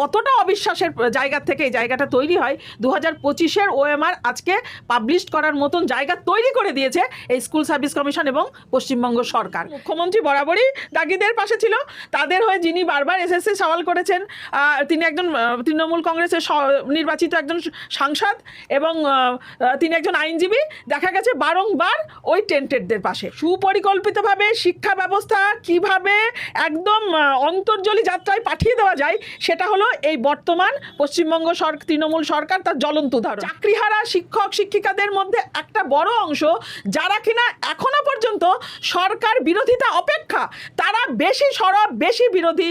কতটা অবিশ্বাসের জায়গা থেকে এই জায়গাটা তৈরি হয় দু হাজার পঁচিশের ওএমআর আজকে পাবলিশ করার মতন জায়গা তৈরি করে দিয়েছে এই স্কুল সার্ভিস কমিশন এবং পশ্চিমবঙ্গ সরকার। মুখ্যমন্ত্রী বরাবরই দাগিদের পাশে ছিল, তাদের হয়ে যিনি বারবার এসএসসি সওয়াল করেছেন তিনি একজন তৃণমূল কংগ্রেসের নির্বাচিত একজন সাংসদ এবং তিনি একজন আইনজীবী। দেখা গেছে বারংবার ওই টেন্টেডদের পাশে। সুপরিকল্পিতভাবে শিক্ষা ব্যবস্থা কীভাবে একদম অন্তর্জলি যাত্রায় পাঠিয়ে দেওয়া যায়, সেটা হলো এই বর্তমান পশ্চিমবঙ্গ সরকার তৃণমূল সরকার তার জ্বলন্ত উদাহরণ চাকরিহারা শিক্ষক, শিক্ষিকাদের মধ্যে একটা বড় অংশ যারা কিনা এখনও পর্যন্ত সরকার বিরোধিতা অপেক্ষা, তারা বেশি সরব বেশি বিরোধী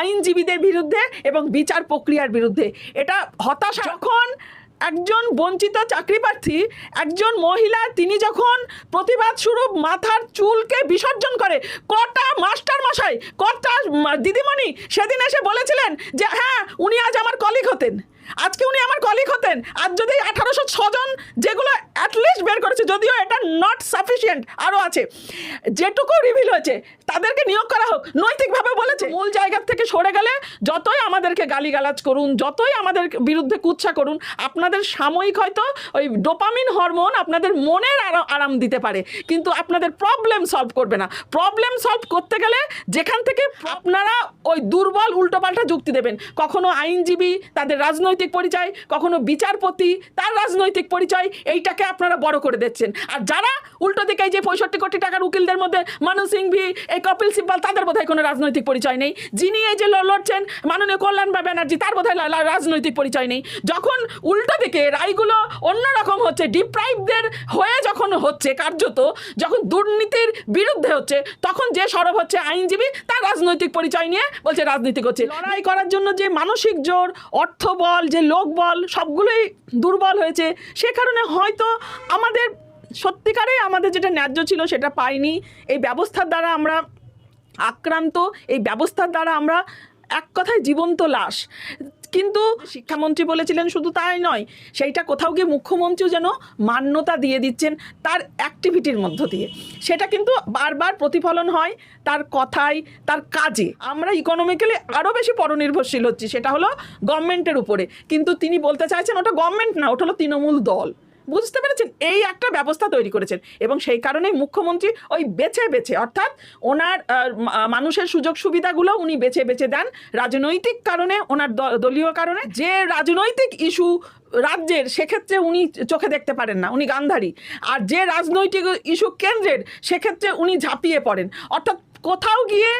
আইনজীবীদের বিরুদ্ধে এবং বিচার প্রক্রিয়ার বিরুদ্ধে। এটা হতাশা। যখন একজন বঞ্চিত চাকরি প্রার্থী একজন মহিলা, তিনি যখন প্রতিবাদ স্বরূপ মাথার চুলকে বিসর্জন করে, কটা মাস্টার মশাই, কটা দিদিমণি, সেদিন এসে বলেছিলেন যে হ্যাঁ উনি আজ আমার কলিগ হতেন। আজকে উনি আমার কলিগ হতেন। আজ যদি আঠারোশো ছজন যেগুলো অ্যাটলিস্ট বের করেছে, যদিও এটা নট সাফিসিয়েন্ট আরও আছে। যেটুকু রিভিল হয়েছে, তাদেরকে নিয়োগ করা হোক, নৈতিকভাবে বলেছে। মূল জায়গার থেকে সরে গেলে যতই আমাদেরকে গালিগালাজ করুন, যতই আমাদের বিরুদ্ধে কুৎসা করুন, আপনাদের সাময়িক হয়তো ওই ডোপামিন হরমোন আপনাদের মনের আরা- আরাম দিতে পারে। কিন্তু আপনাদের প্রবলেম সলভ করবে না। প্রবলেম সলভ করতে গেলে যেখান থেকে আপনারা ওই দুর্বল উল্টোপাল্টা যুক্তি দেবেন, কখনো আইনজীবী, তাদের রাজনৈতিক পরিচয়, কখনো বিচারপতি, তার রাজনৈতিক পরিচয়, এইটাকে আপনারা বড় করে দিচ্ছেন। আর যারা উল্টো দিকে যে পঁয়ষট্টি কোটি টাকার উকিলদের মধ্যে মানু সিংভি এই কপিল সিব্বাল, তাদের বোধহয় কোনো রাজনৈতিক পরিচয় নেই। যিনি এই যে লড়ছেন, মাননীয় কল্যাণ বা ব্যানার্জি, তার বোধহয় রাজনৈতিক পরিচয় নেই। যখন উল্টো দিকে রায়গুলো অন্যরকম হচ্ছে ডিপ্রাইভদের হয়ে হচ্ছে কার্যত যখন দুর্নীতির বিরুদ্ধে হচ্ছে তখন যে সরব হচ্ছে আইনজীবী তার রাজনৈতিক পরিচয় নিয়ে বলছে রাজনীতি করছে। লড়াই করার জন্য যে মানসিক জোর অর্থ বল যে লোক বল সবগুলোই দুর্বল হয়েছে। সে কারণে হয়তো আমাদের সত্যিকারে আমাদের যেটা ন্যায্য ছিল সেটা পাইনি। এই ব্যবস্থার দ্বারা আমরা আক্রান্ত এই ব্যবস্থার দ্বারা আমরা এক কথায় জীবন্ত লাশ। কিন্তু শিক্ষামন্ত্রী বলেছিলেন শুধু তাই নয় সেইটা কোথাও গিয়ে মুখ্যমন্ত্রীও যেন মান্যতা দিয়ে দিচ্ছেন তার অ্যাক্টিভিটির মধ্য দিয়ে। সেটা কিন্তু বারবার প্রতিফলন হয় তার কথায় তার কাজে। আমরা ইকোনমিক্যালি আরও বেশি পরনির্ভরশীল হচ্ছি সেটা হলো গভর্নমেন্টের উপরে। কিন্তু তিনি বলতে চাইছেন ওটা গভর্নমেন্ট না ওটা হলো তৃণমূল দল। বুঝতে পেরেছেন? এই একটা ব্যবস্থা তৈরি করেছেন এবং সেই কারণেই মুখ্যমন্ত্রী ওই বেছে বেছে অর্থাৎ ওনার মানুষের সুযোগ সুবিধাগুলো উনি বেছে বেছে দেন রাজনৈতিক কারণে ওনার দলীয় কারণে। যে রাজনৈতিক ইস্যু রাজ্যের সেক্ষেত্রে উনি চোখে দেখতে পারেন না উনি গান্ধারী। আর যে রাজনৈতিক ইস্যু কেন্দ্রের সেক্ষেত্রে উনি ঝাঁপিয়ে পড়েন। অর্থাৎ কোথাও গিয়ে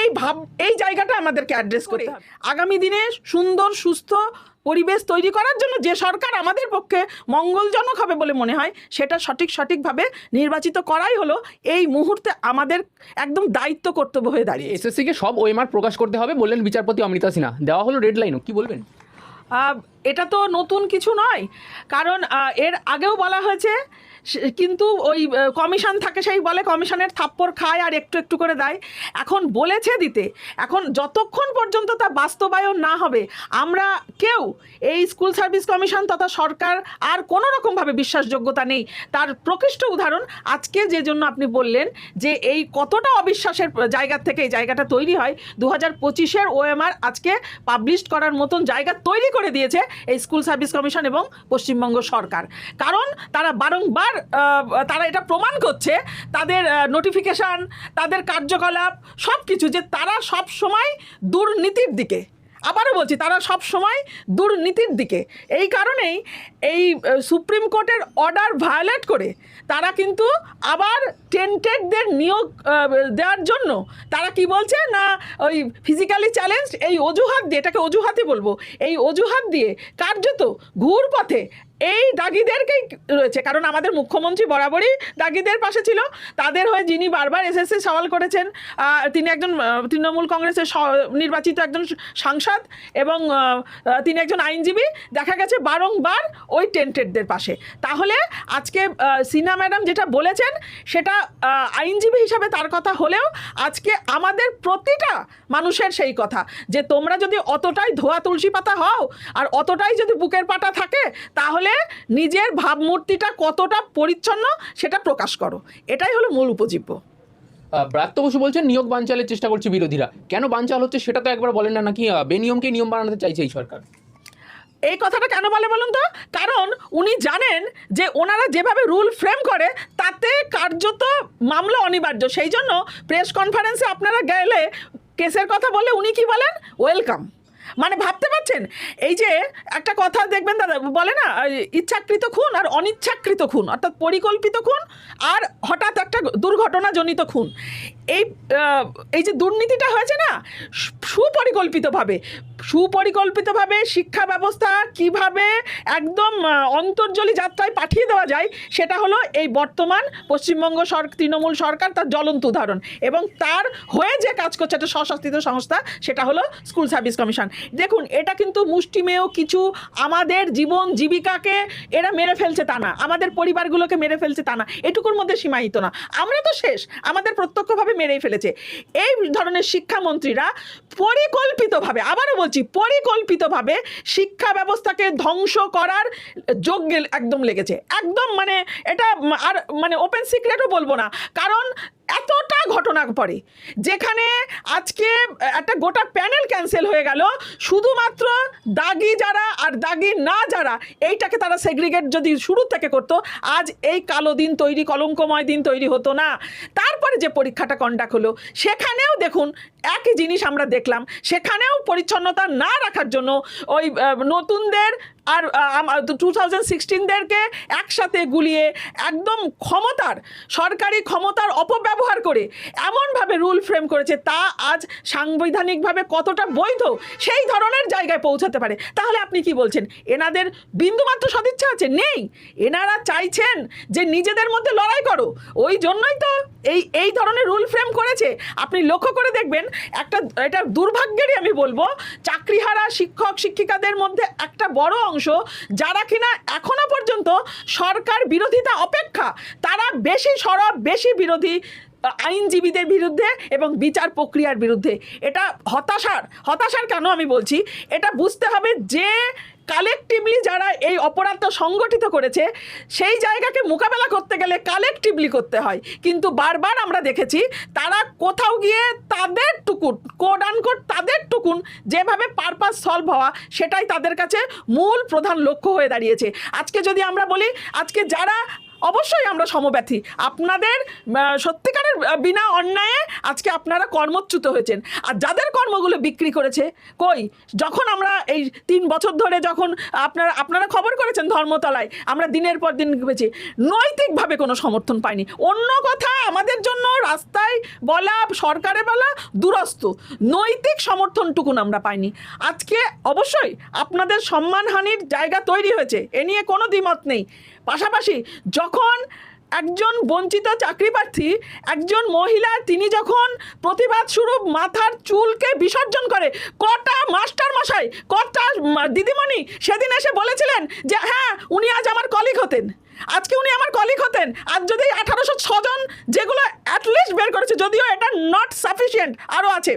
এই ভাব এই জায়গাটা আমাদেরকে অ্যাড্রেস করতে হবে। আগামী দিনে সুন্দর সুস্থ পরিবেশ তৈরি করার জন্য যে সরকার আমাদের পক্ষে মঙ্গলজনক হবে বলে মনে হয় সেটা সঠিক সঠিকভাবে নির্বাচিত করাই হলো এই মুহূর্তে আমাদের একদম দায়িত্ব কর্তব্য হয়ে দাঁড়িয়ে এসএসসি কে সব ওএমআর প্রকাশ করতে হবে বললেন বিচারপতি অমৃতা সিনহা। দেওয়া হলো রেড লাইনও কি বলবেন? এটা তো নতুন কিছু নয় কারণ এর আগেও বলা হয়েছে কিন্তু ওই কমিশন থাকে সেই বলে কমিশনের থাপ্পড় খায় আর একটু একটু করে দেয়। এখন বলেছে দিতে, এখন যতক্ষণ পর্যন্ত তা বাস্তবায়ন না হবে, আমরা কেউ এই স্কুল সার্ভিস কমিশন তথা সরকার আর কোনো রকমভাবে বিশ্বাসযোগ্যতা নেই। তার প্রকৃষ্ট উদাহরণ, আজকে যে জন্য আপনি বললেন যে এই কতটা অবিশ্বাসের জায়গা থেকে এই জায়গাটা তৈরি হয় দু হাজার পঁচিশের ওএমআর আজকে পাবলিশ করার মতন জায়গা তৈরি করে দিয়েছে এই স্কুল সার্ভিস কমিশন এবং পশ্চিমবঙ্গ সরকার। কারণ তারা বারংবার আহ, তারা এটা প্রমাণ করছে তাদের নোটিফিকেশান তাদের কার্যকলাপ সব কিছু যে তারা সব সময় দুর্নীতির দিকে। আবারও বলছি তারা সব সময় দুর্নীতির দিকে। এই কারণেই এই সুপ্রিম কোর্টের অর্ডার ভায়োলেট করে তারা কিন্তু আবার টেন্টেডদের নিয়োগ দেওয়ার জন্য তারা কি বলছে? না ওই ফিজিক্যালি চ্যালেঞ্জ এই অজুহাত দিয়ে এটাকে অজুহাতে বলব এই অজুহাত দিয়ে কার্যত ঘুর পথে এই দাগিদেরকেই রয়েছে। কারণ আমাদের মুখ্যমন্ত্রী বরাবরই দাগিদের পাশে ছিল। তাদের হয়ে যিনি বারবার এসএসসি সওয়াল করেছেন তিনি একজন তৃণমূল কংগ্রেসের নির্বাচিত একজন সাংসদ এবং তিনি একজন আইনজীবী। দেখা গেছে বারংবার ওই টেন্টেডদের পাশে। তাহলে আজকে সিনহা ম্যাডাম যেটা বলেছেন, সেটা আইনজীবী হিসাবে তার কথা হলেও আজকে আমাদের প্রতিটা মানুষের সেই কথা। যে তোমরা যদি অতটাই ধোয়া তুলসী পাতা হও, আর অতটাই যদি বুকের পাটা থাকে, তাহলে নিজের ভাবমূর্তিটা কতটা পরিচ্ছন্ন সেটা প্রকাশ করো। এটাই হলো মূল উপজীব্য। ব্রাত্য বসু বলছেন নিয়োগ বানচালের চেষ্টা করছে বিরোধীরা। কেন বানচাল হচ্ছে সেটা তো একবার বলেন না নাকি বেনিয়মকে নিয়ম বানাতে চাইছে এই সরকার? এই কথাটা কেন বলে বলুন তো? কারণ উনি জানেন যে ওনারা যেভাবে রুল ফ্রেম করে তাতে কার্যত মামলা অনিবার্য। সেই জন্য প্রেস কনফারেন্সে আপনারা গেলে কেসের কথা বলে উনি কি বলেন? ওয়েলকাম। মানে ভাবতে পারছেন? এই যে একটা কথা দেখবেন দাদা, বলে না ইচ্ছাকৃত খুন আর অনিচ্ছাকৃত খুন, অর্থাৎ পরিকল্পিত খুন আর হঠাৎ একটা দুর্ঘটনাজনিত খুন। এই এই যে দুর্নীতিটা হয়েছে না সুপরিকল্পিতভাবে সুপরিকল্পিতভাবে শিক্ষা ব্যবস্থা কীভাবে একদম অন্তর্জলি যাত্রায় পাঠিয়ে দেওয়া যায়, সেটা হলো এই বর্তমান পশ্চিমবঙ্গ সরকার তৃণমূল সরকার তার জ্বলন্ত উদাহরণ এবং তার হয়ে যে কাজ করছে একটা স্বশাসিত সংস্থা, সেটা হলো স্কুল সার্ভিস কমিশন। দেখুন, এটা কিন্তু মুষ্টিমেয় কিছু আমাদের জীবন জীবিকাকে এরা মেরে ফেলছে তা না, আমাদের পরিবারগুলোকে মেরে ফেলছে তা না, এটুকুর মধ্যে সীমায়িত না। আমরা তো শেষ, আমাদের প্রত্যক্ষভাবে মেরেই ফেলেছে। এই ধরনের শিক্ষামন্ত্রীরা পরিকল্পিতভাবে, আবারও বলছি পরিকল্পিতভাবে শিক্ষা ব্যবস্থাকে ধ্বংস করার যোগ্য একদম লেগেছে। একদম মানে এটা আর মানে ওপেন সিক্রেটও বলব না। কারণ এতটা ঘটনা পড়ে যেখানে আজকে একটা গোটা প্যানেল ক্যান্সেল হয়ে গেল, শুধুমাত্র দাগি যারা আর দাগি না যারা, এইটাকে তারা সেগ্রিগেট যদি শুরু থেকে করতো, আজ এই কালো দিন তৈরি, কলঙ্কময় দিন তৈরি হতো না। তারপরে যে পরীক্ষাটা কন্ডাক্ট হলো, সেখানেও দেখুন, একই জিনিস আমরা দেখলাম, সেখানেও পরিচ্ছন্নতা না রাখার জন্য ওই নতুনদের আর আমার টু থাউজেন্ড সিক্সটিনদেরকে একসাথে গুলিয়ে একদম ক্ষমতার, সরকারি ক্ষমতার অপব্যবহার করে এমনভাবে রুল ফ্রেম করেছে, তা আজ সাংবিধানিকভাবে কতটা বৈধ সেই ধরনের জায়গায় পৌঁছাতে পারে। তাহলে আপনি কি বলছেন? এনাদের বিন্দুমাত্র সদিচ্ছা আছে? নেই। এনারা চাইছেন যে নিজেদের মধ্যে লড়াই করো। ওই জন্যই তো এই এই ধরনের রুল ফ্রেম করেছে। আপনি লক্ষ্য করে দেখবেন, একটা, এটা দুর্ভাগ্যেরই আমি বলব, চাকরিহারা শিক্ষক, শিক্ষিকাদের মধ্যে একটা বড় অংশ, যারা কিনা এখনও পর্যন্ত সরকার বিরোধিতা অপেক্ষা, তারা বেশি সরব, বেশি বিরোধী আইনজীবীদের বিরুদ্ধে এবং বিচার প্রক্রিয়ার বিরুদ্ধে। এটা হতাশার হতাশার কেন আমি বলছি? এটা বুঝতে হবে যে কালেকটিভলি যারা এই অপরাধটা সংগঠিত করেছে, সেই জায়গাকে মোকাবেলা করতে গেলে কালেকটিভলি করতে হয়। কিন্তু বারবার আমরা দেখেছি, তারা কোথাও গিয়ে তাদের টুকুন কোড আনকোড তাদের টুকুন যেভাবে পারপাস সলভ হওয়া, সেটাই তাদের কাছে মূল প্রধান লক্ষ্য হয়ে দাঁড়িয়েছে। আজকে যদি আমরা বলি, আজকে যারা অবশ্যই আমরা সমব্যথী। আপনাদের সত্যিকারের বিনা অন্যায়ে আজকে আপনারা কর্মচ্যুত হয়েছেন। আর যাদের কর্মগুলো বিক্রি করেছে, কই? যখন আমরা এই তিন বছর ধরে যখন আপনারা আপনারা খবর করেছেন ধর্মতলায়, আমরা দিনের পর দিন পেয়েছি নৈতিকভাবে কোনো সমর্থন পাইনি। অন্য কথা, আমাদের জন্য রাস্তায় বলা, সরকারে বলা দুরস্ত। নৈতিক সমর্থনটুকুন আমরা পাইনি। আজকে অবশ্যই আপনাদের সম্মানহানির জায়গা তৈরি হয়েছে। এ নিয়ে কোনো দ্বিমত নেই। পাশাপাশি যখন একজন বঞ্চিত চাকরি প্রার্থী, একজন মহিলা, তিনি যখন প্রতিবাদ স্বরূপ মাথার চুলকে বিসর্জন করে, কটা মাস্টার মশাই, কটা দিদিমণি সেদিন এসে বলেছিলেন যে হ্যাঁ উনি আজ আমার কলিগ হতেন। আজকে উনি আমার কলিগ হতেন। আজ যদি আঠারোশো ছজন যেগুলো অ্যাটলিস্ট বের করেছে, যদিও এটা নট সাফিসিয়েন্ট আরও আছে।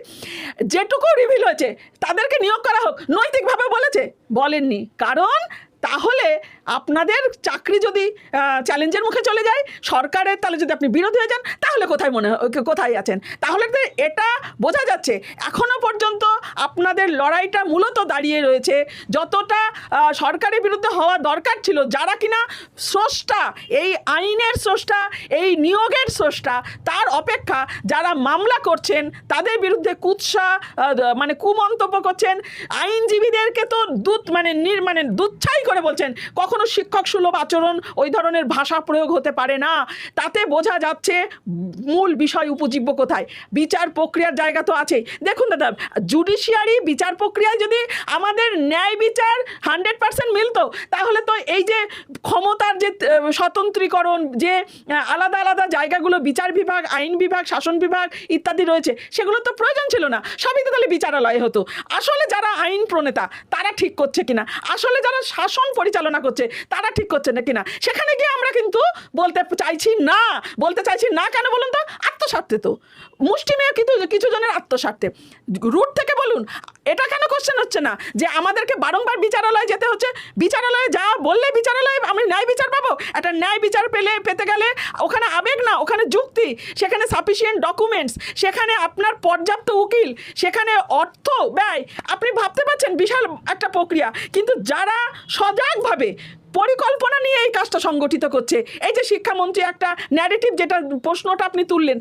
যেটুকু রিভিল হয়েছে, তাদেরকে নিয়োগ করা হোক। নৈতিকভাবে বলেছে। বলেননি। কারণ তাহলে আপনাদের চাকরি যদি চ্যালেঞ্জের মুখে চলে যায়, সরকারের তাহলে যদি আপনি বিরোধী হয়ে যান, তাহলে কোথায় মনে কোথায় আছেন? তাহলে এটা বোঝা যাচ্ছে এখনও পর্যন্ত আপনাদের লড়াইটা মূলত দাঁড়িয়ে রয়েছে, যতটা সরকারের বিরুদ্ধে হওয়া দরকার ছিল, যারা কিনা স্রষ্টা, এই আইনের স্রষ্টা, এই নিয়োগের স্রষ্টা, তার অপেক্ষা যারা মামলা করছেন, তাদের বিরুদ্ধে কুৎসা মানে কুমন্তব্য করছেন, আইনজীবীদেরকে তো দুধ মানে নির মানে দুচ্ছাই করে বলছেন, কখনো শিক্ষক সুলভ আচরণ ওই ধরনের ভাষা প্রয়োগ হতে পারে না। তাতে বোঝা যাচ্ছে মূল বিষয় উপজীব্য কোথায়? বিচার প্রক্রিয়ার জায়গা তো আছেই। দেখুন দাদা জুডিশিয়ারি বিচার প্রক্রিয়ায় যদি আমাদের ন্যায় বিচার হান্ড্রেড পার্সেন্ট মিলতো, তাহলে তো এই যে ক্ষমতার যে স্বতন্ত্রীকরণ, যে আলাদা আলাদা জায়গাগুলো, বিচার বিভাগ, আইন বিভাগ, শাসন বিভাগ ইত্যাদি রয়েছে সেগুলো তো প্রয়োজন ছিল না। সবই তো তাহলে বিচারালয় হতো। আসলে যারা আইন প্রণেতা, তারা ঠিক করছে কিনা? আসলে যারা শাসন পরিচালনা করছে তারা ঠিক করছে না? কিনা সেখানে গিয়ে আমরা কিন্তু বলতে চাইছি না। বলতে চাইছি না কেন বলুন তো? আত্মস্বার্থে তো মুষ্টিমেয় কিন্তু কিছু জনের আত্মস্বার্থে। রুট থেকে বলুন, এটা কেন কোশ্চেন হচ্ছে না? যে আমাদেরকে বারংবার বিচারালয়ে যেতে হচ্ছে, বিচারালয়ে যা বললে বিচারালয়ে আমি ন্যায় বিচার পাবো? একটা ন্যায় বিচার পেলে, পেতে গেলে ওখানে আবেগ না, ওখানে যুক্তি, সেখানে সাফিসিয়েন্ট ডকুমেন্টস সেখানে আপনার পর্যাপ্ত উকিল, সেখানে অর্থ ব্যয়। আপনি ভাবতে পারছেন, বিশাল একটা প্রক্রিয়া। কিন্তু যারা সজাগভাবে পরিকল্পনা নিয়ে এই কাজটা সংগঠিত করছে। এই যে শিক্ষামন্ত্রী একটা ন্যারেটিভ যেটা প্রশ্নটা আপনি তুললেন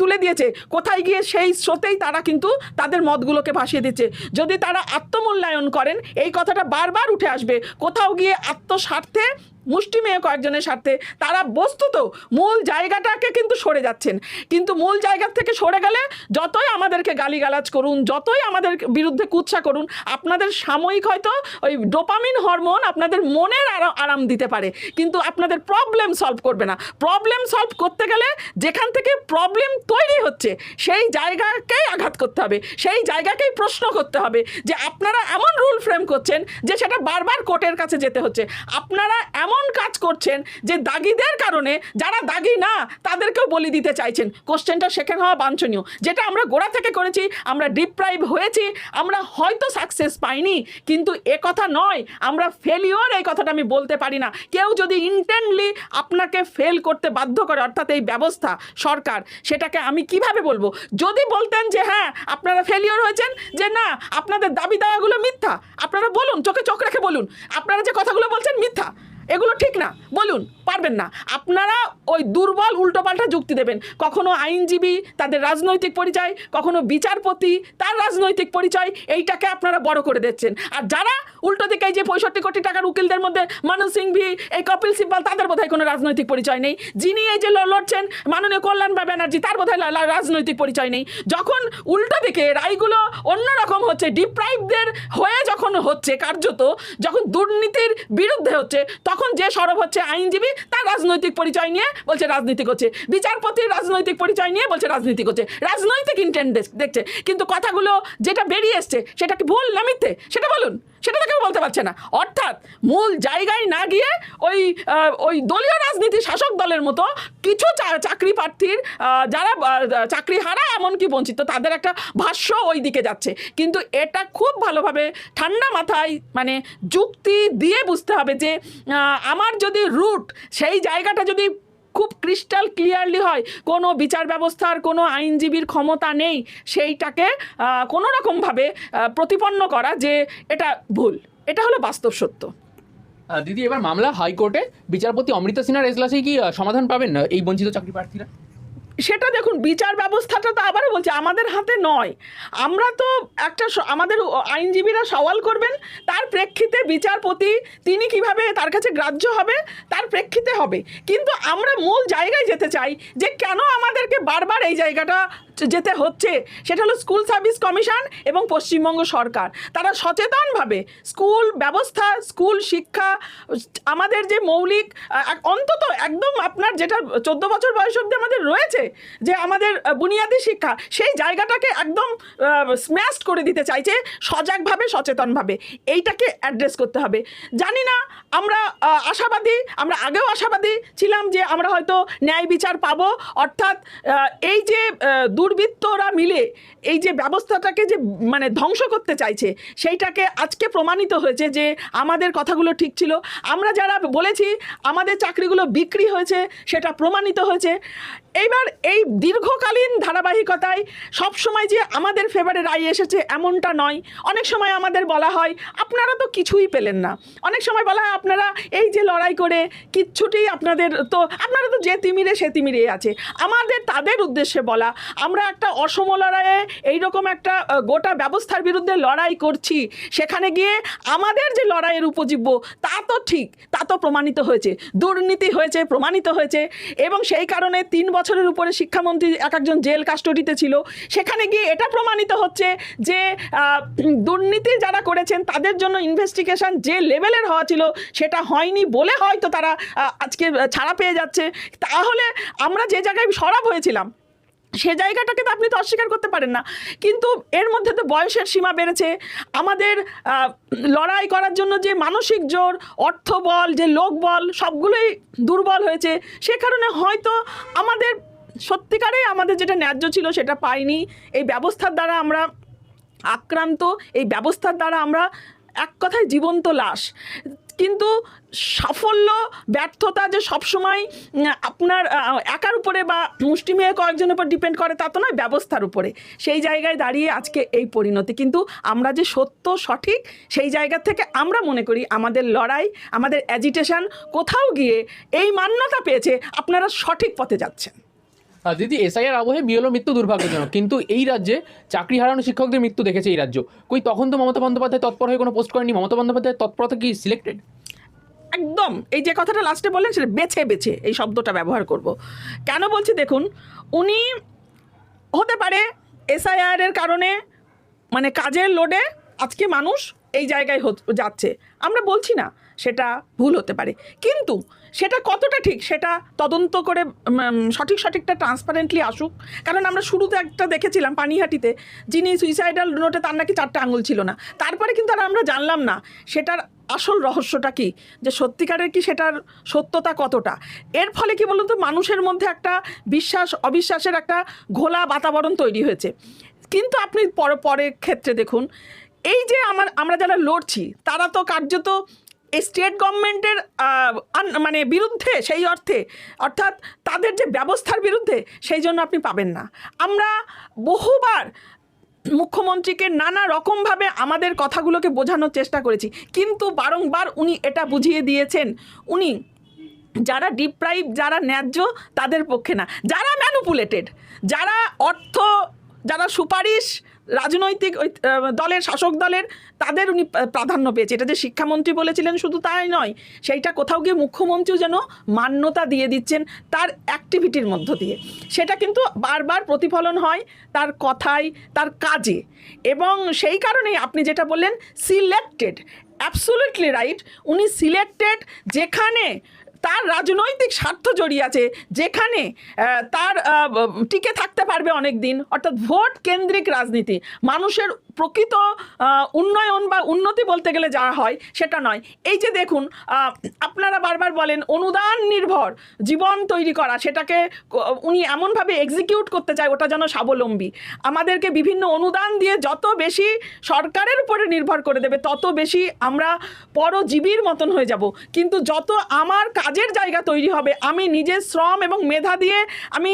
তুলে দিয়েছে, কোথায় গিয়ে সেই স্রোতেই তারা কিন্তু তাদের মতগুলোকে ভাসিয়ে দিচ্ছে। যদি তারা আত্মমূল্যায়ন করেন, এই কথাটা বারবার উঠে আসবে, কোথাও গিয়ে আত্মস্বার্থে মুষ্টিমেয় কয়েকজনের স্বার্থে তারা বস্তুত মূল জায়গাটাকে কিন্তু সরে যাচ্ছেন। কিন্তু মূল জায়গা থেকে সরে গেলে যতই আমাদেরকে গালিগালাজ করুন, যতই আমাদের বিরুদ্ধে কুৎসা করুন, আপনাদের সাময়িক হয়তো ওই ডোপামিন হরমোন আপনাদের মনের আরা- আরাম দিতে পারে। কিন্তু আপনাদের প্রবলেম সলভ করবে না। প্রবলেম সলভ করতে গেলে যেখান থেকে প্রবলেম তৈরি হচ্ছে, সেই জায়গাকেই আঘাত করতে হবে। সেই জায়গাকেই প্রশ্ন করতে হবে যে, আপনারা এমন রুল ফ্রেম করছেন যে, সেটা বারবার কোর্টের কাছে যেতে হচ্ছে। আপনারা এমন কাজ করছেন যে দাগিদের কারণে যারা দাগি না, তাদেরকেও বলি দিতে চাইছেন। কোশ্চেনটা সেখানে হওয়া বাঞ্ছনীয়। যেটা আমরা গোড়া থেকে করেছি, আমরা ডিপ্রাইভ হয়েছি, আমরা হয়তো সাকসেস পাইনি, কিন্তু এ কথা নয়, আমরা ফেলিওর এই কথাটা আমি বলতে পারি না। কেউ যদি ইন্টেনলি আপনাকে ফেল করতে বাধ্য করে, অর্থাৎ এই ব্যবস্থা, সরকার, সেটাকে আমি কীভাবে বলব? যদি বলতেন যে হ্যাঁ আপনারা ফেলিওর হয়েছেন, যে না, আপনাদের দাবি দাওয়াগুলো মিথ্যা। আপনারা বলুন, চোখে চোখ রেখে বলুন। আপনারা যে কথাগুলো বলছেন মিথ্যা। এগুলো ঠিক না। বলুন, পারবেন না। আপনারা ওই দুর্বল উল্টোপাল্টা যুক্তি দেবেন। কখনো আইনজীবী, তাদের রাজনৈতিক পরিচয়, কখনো বিচারপতি, তার রাজনৈতিক পরিচয়, এইটাকে আপনারা বড় করে দিচ্ছেন। আর যারা উল্টো দিকে যে পঁয়ষট্টি কোটি টাকার উকিলদের মধ্যে মানুষ সিংভি, এই কপিল সিব্বাল, তাদের বোধহয় কোনো রাজনৈতিক পরিচয় নেই। যিনি এই যে লড়ছেন, মাননীয় কল্যাণ বা ব্যানার্জি, তার বোধহয় রাজনৈতিক পরিচয় নেই। যখন উল্টো দিকে রায়গুলো অন্যরকম হচ্ছে ডিপ্রাইভদের হয়ে যখন হচ্ছে কার্যত যখন দুর্নীতির বিরুদ্ধে হচ্ছে, তখন যে সরব হচ্ছে আইনজীবী, তার রাজনৈতিক পরিচয় নিয়ে বলছে রাজনীতি করছে। বিচারপতির রাজনৈতিক পরিচয় নিয়ে বলছে রাজনীতি করছে। রাজনৈতিক ইন্টেন্ট দেখছে। কিন্তু কথাগুলো যেটা বেরিয়ে এসছে, সেটা কি ভুল না মিথ্যে? সেটা বলুন। সেটা তো কেউ বলতে পারছে না। অর্থাৎ মূল জায়গায় না গিয়ে ওই ওই দলীয় রাজনীতি শাসক দলের মতো কিছু চাকরি প্রার্থীর যারা চাকরি হারা এমনকি বঞ্চিত, তাদের একটা ভাষ্য ওই দিকে যাচ্ছে। কিন্তু এটা খুব ভালোভাবে ঠান্ডা মাথায় মানে যুক্তি দিয়ে বুঝতে হবে যে আমার যদি রুট সেই জায়গাটা যদি খুব ক্রিস্টাল ক্লিয়ারলি হয়। কোনো বিচার ব্যবস্থার, কোনো আইনজীবীর ক্ষমতা নেই। সেইটাকে কোনো রকমভাবে প্রতিপন্ন করা যে এটা ভুল। এটা হলো বাস্তব সত্য। দিদি, এবার মামলা হাইকোর্টে বিচারপতি অমৃতা সিনহার এজলাসে কি সমাধান পাবেন না এই বঞ্চিত চাকরি প্রার্থীরা? সেটা দেখুন, বিচার ব্যবস্থাটা তো আবার বলছে, আমাদের হাতে নয়। আমরা তো একটা আমাদের আইনজীবীরা সওয়াল করবেন, তার প্রেক্ষিতে বিচারপতি, তিনি কীভাবে তার কাছে গ্রাহ্য হবে, তার প্রেক্ষিতে হবে। কিন্তু আমরা মূল জায়গায় যেতে চাই যে কেন আমাদেরকে বারবার এই জায়গাটা যেতে হচ্ছে সেটা হলো স্কুল সার্ভিস কমিশন এবং পশ্চিমবঙ্গ সরকার। তারা সচেতনভাবে স্কুল ব্যবস্থা স্কুল শিক্ষা আমাদের যে মৌলিক অন্তত একদম আপনার যেটা চোদ্দ বছর বয়স অব্দি আমাদের রয়েছে যে আমাদের বুনিয়াদী শিক্ষা সেই জায়গাটাকে একদম স্ম্যাশ করে দিতে চাইছে সজাগভাবে সচেতনভাবে। এইটাকে অ্যাড্রেস করতে হবে। জানি না আমরা আশাবাদী আমরা আগেও আশাবাদী ছিলাম যে আমরা হয়তো ন্যায় বিচার পাবো অর্থাৎ এই যে আহ, দুর্বৃত্তরা মিলে এই যে ব্যবস্থাটাকে যে মানে ধ্বংস করতে চাইছে, সেইটাকে আজকে প্রমাণিত হয়েছে যে আমাদের কথাগুলো ঠিক ছিল। আমরা যারা বলেছি আমাদের চাকরিগুলো বিক্রি হয়েছে, সেটা প্রমাণিত হয়েছে। এইবার এই দীর্ঘকালীন ধারাবাহিকতায় সব সময় যে আমাদের ফেভারে রায় এসেছে এমনটা নয়। অনেক সময় আমাদের বলা হয়, আপনারা তো কিছুই পেলেন না। অনেক সময় বলা হয়, আপনারা এই যে লড়াই করে কিচ্ছুটি আপনাদের তো, আপনারা তো যে তিমিরে সে তিমিরে আছে। আমাদের তাদের উদ্দেশ্যে বলা আমরা একটা অসম লড়াইয়ে এইরকম একটা গোটা ব্যবস্থার বিরুদ্ধে লড়াই করছি। সেখানে গিয়ে আমাদের যে লড়াইয়ের উপজীব্য, তা তো ঠিক, তা তো প্রমাণিত হয়েছে। দুর্নীতি হয়েছে, প্রমাণিত হয়েছে। এবং সেই কারণে তিন বছরের উপরে শিক্ষামন্ত্রী এক একজন জেল কাস্টডিতে ছিল। সেখানে গিয়ে এটা প্রমাণিত হচ্ছে যে দুর্নীতি যারা করেছেন, তাদের জন্য ইনভেস্টিগেশন যে লেভেলের হওয়া ছিল, সেটা হয়নি বলে হয়তো তারা আজকে ছাড়া পেয়ে যাচ্ছে। তাহলে আমরা যে জায়গায় সরব হয়েছিলাম সে জায়গাটাকে তো আপনি তো অস্বীকার করতে পারেন না। কিন্তু এর মধ্যে তো বয়সের সীমা বেড়েছে। আমাদের লড়াই করার জন্য যে মানসিক জোর, অর্থ বল, যে লোক বল, সবগুলোই দুর্বল হয়েছে। সে কারণে হয়তো আমাদের সত্যিকারেই আমাদের যেটা ন্যায্য ছিল সেটা পাইনি। এই ব্যবস্থার দ্বারা আমরা আক্রান্ত, এই ব্যবস্থার দ্বারা আমরা এক কথায় জীবন্ত লাশ। কিন্তু সাফল্য, ব্যর্থতা যে সবসময় আপনার একার উপরে বা মুষ্টিমেয় কয়েকজনের উপর ডিপেন্ড করে তা তো নয়, ব্যবস্থার উপরে। সেই জায়গায় দাঁড়িয়ে আজকে এই পরিণতি। কিন্তু আমরা যে সত্য, সঠিক, সেই জায়গা থেকে আমরা মনে করি আমাদের লড়াই, আমাদের অ্যাজিটেশন কোথাও গিয়ে এই মান্যতা পেয়েছে, আপনারা সঠিক পথে যাচ্ছেন। দিদি এসআইআর আবহে বিএলও মৃত্যু দুর্ভাগ্যজনক, কিন্তু এই রাজ্যে চাকরি হারানো শিক্ষকদের মৃত্যু দেখেছে এই রাজ্য। কই, তখন তো মমতা বন্দ্যোপাধ্যায় তৎপর হয়ে কোনো পোস্ট করেনি মমতা বন্দ্যোপাধ্যায় তৎপরতা কি সিলেক্টেড একদম, এই যে কথাটা লাস্টে বললেন, সেটা বেছে বেছে এই শব্দটা ব্যবহার করব। কেন বলছি দেখুন, উনি হতে পারে এসআইআর এর কারণে মানে কাজের লোডে আজকে মানুষ এই জায়গায় যাচ্ছে। আমরা বলছি না, সেটা ভুল হতে পারে। কিন্তু সেটা কতটা ঠিক, সেটা তদন্ত করে সঠিক সঠিকটা ট্রান্সপারেন্টলি আসুক। কারণ আমরা শুরুতে একটা দেখেছিলাম পানিহাটিতে, যিনি সুইসাইডাল নোটে তার নাকি চারটা আঙুল ছিল না। তারপরে কিন্তু আর আমরা জানলাম না, সেটার আসল রহস্যটা কি? যে সত্যিকারের কি সেটার সত্যতা কতটা? এর ফলে কি বলুন তো, মানুষের মধ্যে একটা বিশ্বাস, অবিশ্বাসের একটা ঘোলা বাতাবরণ তৈরি হয়েছে। কিন্তু আপনি পর ক্ষেত্রে দেখুন এই যে আমার, আমরা যারা লড়ছি, তারা তো কার্যত এই স্টেট গভর্নমেন্টের মানে বিরুদ্ধে, সেই অর্থে, অর্থাৎ তাদের যে ব্যবস্থার বিরুদ্ধে, সেই জন্য আপনি পাবেন না। আমরা বহুবার মুখ্যমন্ত্রীকে নানা রকমভাবে আমাদের কথাগুলোকে বোঝানোর চেষ্টা করেছি, কিন্তু বারংবার উনি এটা বুঝিয়ে দিয়েছেন। উনি যারা ডিপ্রাইভ যারা ন্যায্য, তাদের পক্ষে না। যারা ম্যানুপুলেটেড যারা অর্থ, যারা সুপারিশ রাজনৈতিক দলের, শাসক দলের তাদের উনি প্রাধান্য পেয়েছে। এটা যে শিক্ষামন্ত্রী বলেছিলেন শুধু তাই নয়, সেইটা কোথাও গিয়ে মুখ্যমন্ত্রীও যেন মান্যতা দিয়ে দিচ্ছেন তার অ্যাক্টিভিটির মধ্য দিয়ে। সেটা কিন্তু বারবার প্রতিফলন হয় তার কথায়, তার কাজে। এবং সেই কারণেই আপনি যেটা বললেন সিলেক্টেড অ্যাবসোলিউটলি রাইট উনি সিলেক্টেড যেখানে তার রাজনৈতিক স্বার্থ জড়িয়ে আছে, যেখানে তার টিকে থাকতে পারবে অনেক দিন অর্থাৎ ভোট কেন্দ্রিক রাজনীতি। মানুষের প্রকৃত উন্নয়ন বা উন্নতি বলতে গেলে যা হয় সেটা নয়। এই যে দেখুন আপনারা বারবার বলেন অনুদান নির্ভর, জীবন তৈরি করা, সেটাকে উনি এমনভাবে এক্সিকিউট করতে চায়, ওটা যেন স্বাবলম্বী। আমাদেরকে বিভিন্ন অনুদান দিয়ে যত বেশি সরকারের উপরে নির্ভর করে দেবে, তত বেশি আমরা পরজীবীর মতন হয়ে যাব। কিন্তু যত আমার কাজের জায়গা তৈরি হবে, আমি নিজের শ্রম এবং মেধা দিয়ে আমি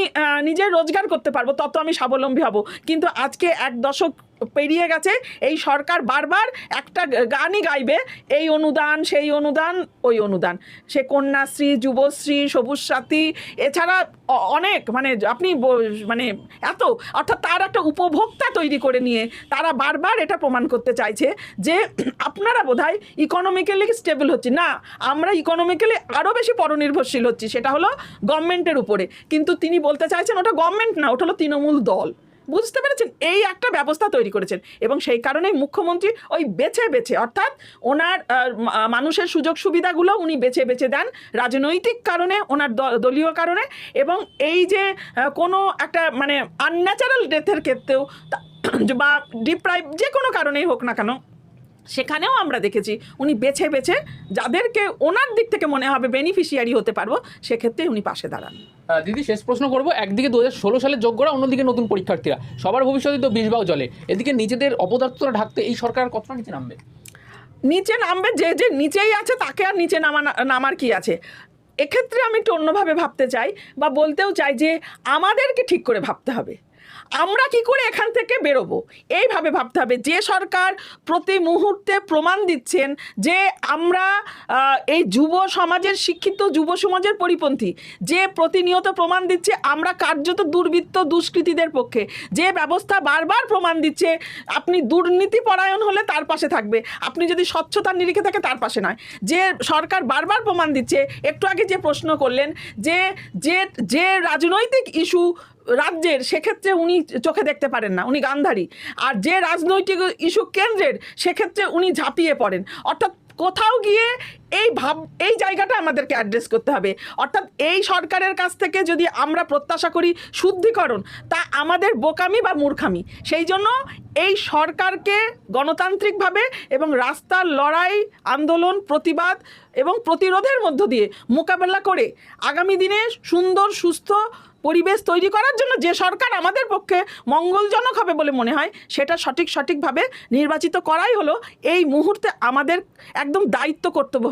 নিজের রোজগার করতে পারব, তত আমি স্বাবলম্বী হব। কিন্তু আজকে এক দশক পেরিয়ে গেছে। এই সরকার বারবার একটা গানই গাইবে, এই অনুদান, সেই অনুদান, ওই অনুদান। সে কন্যাশ্রী, যুবশ্রী, সবুজ সাথী, এছাড়া অনেক মানে আপনি মানে এত, অর্থাৎ তার একটা উপভোক্তা তৈরি করে নিয়ে তারা বারবার এটা প্রমাণ করতে চাইছে যে আপনারা বোধহয় ইকোনমিক্যালি স্টেবল হচ্ছে। না, আমরা ইকোনমিক্যালি আরও বেশি পরনির্ভরশীল হচ্ছি, সেটা হলো গভর্নমেন্টের উপরে। কিন্তু তিনি বলতে চাইছেন ওটা গভর্নমেন্ট না, ওটা হলো তৃণমূল দল। বুঝতে পেরেছেন? এই একটা ব্যবস্থা তৈরি করেছেন। এবং সেই কারণেই মুখ্যমন্ত্রী ওই বেছে বেছে, অর্থাৎ ওনার মানুষের সুযোগ সুবিধাগুলো উনি বেছে বেছে দেন রাজনৈতিক কারণে, ওনার দলীয় কারণে। এবং এই যে কোনো একটা মানে আনন্যাচারাল ডেথের ক্ষেত্রেও বা ডিপ্রাইভ যে কোনো কারণেই হোক না কেন সেখানেও আমরা দেখেছি উনি বেছে বেছে যাদেরকে ওনার দিক থেকে মনে হবে বেনিফিশিয়ারি হতে পারব সেক্ষেত্রে উনি পাশে দাঁড়ান। দিদি শেষ প্রশ্ন করব। একদিকে দু হাজার ষোলো সালের যোগ্যরা অন্যদিকে নতুন পরীক্ষার্থীরা। সবার ভবিষ্যতে তো বিষবাও জলে এদিকে নিজেদের অপদার্থতা ঢাকতে এই সরকার কতটা নিচে নামবে? নিচে নামবে যে যে নিচেই আছে তাকে আর নিচে নামা নামার কি আছে? এক্ষেত্রে আমি একটু অন্যভাবে ভাবতে চাই বা বলতেও চাই যে আমাদেরকে ঠিক করে ভাবতে হবে। আমরা কি করে এখান থেকে বেরোবো? এইভাবে ভাবতে হবে। যে সরকার প্রতি মুহূর্তে প্রমাণ দিচ্ছেন যে আমরা এই যুব সমাজের শিক্ষিত যুব সমাজের পরিপন্থী, যে প্রতিনিয়ত প্রমাণ দিচ্ছে আমরা কার্যত দুর্বৃত্ত, দুষ্কৃতীদের পক্ষে, যে ব্যবস্থা বারবার প্রমাণ দিচ্ছে আপনি দুর্নীতি পরায়ণ হলে তার পাশে থাকবে, আপনি যদি স্বচ্ছতার নিরিখে থাকে তার পাশে নয়। যে সরকার বারবার প্রমাণ দিচ্ছে, একটু আগে যে প্রশ্ন করলেন যে যে যে রাজনৈতিক ইস্যু রাজ্যের, সেক্ষেত্রে উনি চোখে দেখতে পারেন না, উনি গান্ধারী। আর যে রাজনৈতিক ইস্যু কেন্দ্রের, সেক্ষেত্রে উনি ঝাঁপিয়ে পড়েন। অর্থাৎ কোথাও গিয়ে এই ভাব, এই জায়গাটা আমাদেরকে অ্যাড্রেস করতে হবে। অর্থাৎ এই সরকারের কাছ থেকে যদি আমরা প্রত্যাশা করি শুদ্ধিকরণ, তা আমাদের বোকামি বা মূর্খামি। সেই জন্য এই সরকারকে গণতান্ত্রিকভাবে এবং রাস্তার লড়াই, আন্দোলন, প্রতিবাদ এবং প্রতিরোধের মধ্য দিয়ে মোকাবেলা করে আগামী দিনে সুন্দর, সুস্থ পরিবেশ তৈরি করার জন্য যে সরকার আমাদের পক্ষে মঙ্গলজনক হবে বলে মনে হয়, সেটা সঠিক সঠিকভাবে নির্বাচিত করাই হলো এই মুহূর্তে আমাদের একদম দায়িত্ব কর্তব্য